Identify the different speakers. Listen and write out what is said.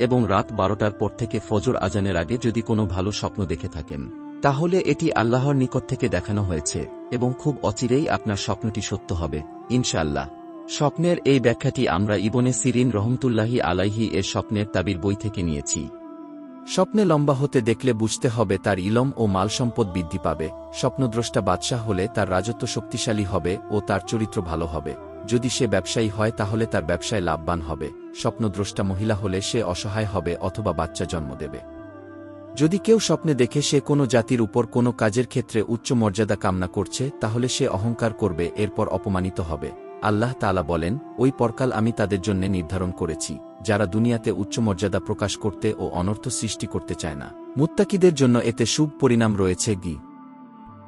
Speaker 1: এবং রাত বারোটার পর থেকে ফজর আজানের আগে যদি কোনো ভালো স্বপ্ন দেখে থাকেন, তাহলে এটি আল্লাহর নিকট থেকে দেখানো হয়েছে, এবং খুব অচিরেই আপনার স্বপ্নটি সত্য হবে, ইনশাআল্লাহ। স্বপ্নের এই ব্যাখ্যাটি আমরা ইবনে সিরিন রহমতুল্লাহি আলাইহি এর স্বপ্নের তাবির বই থেকে নিয়েছি।
Speaker 2: স্বপ্নে লম্বা হতে দেখলে বুঝতে হবে তার ইলম ও মাল সম্পদ বৃদ্ধি পাবে, স্বপ্নদ্রষ্টা বাদশাহ হলে তার রাজত্ব শক্তিশালী হবে ও তার চরিত্র ভালো হবে। যদি সে ব্যবসায়ী হয় তাহলে তার ব্যবসায় লাভবান হবে, স্বপ্নদ্রষ্টা মহিলা হলে সে অসহায় হবে অথবা বাচ্চা জন্ম দেবে। যদি কেউ স্বপ্নে দেখে সে কোনো জাতির উপর কোনো কাজের ক্ষেত্রে উচ্চ মর্যাদা কামনা করছে, তাহলে সে অহংকার করবে, এরপর অপমানিত হবে। আল্লাহ তালা বলেন, ওই পরকাল আমি তাদের জন্য নির্ধারণ করেছি, যারা দুনিয়াতে উচ্চ মর্যাদা প্রকাশ করতে ও অনর্থ সৃষ্টি করতে চায় না। মুত্তাকিদের জন্য এতে শুভ পরিণাম রয়েছে গি।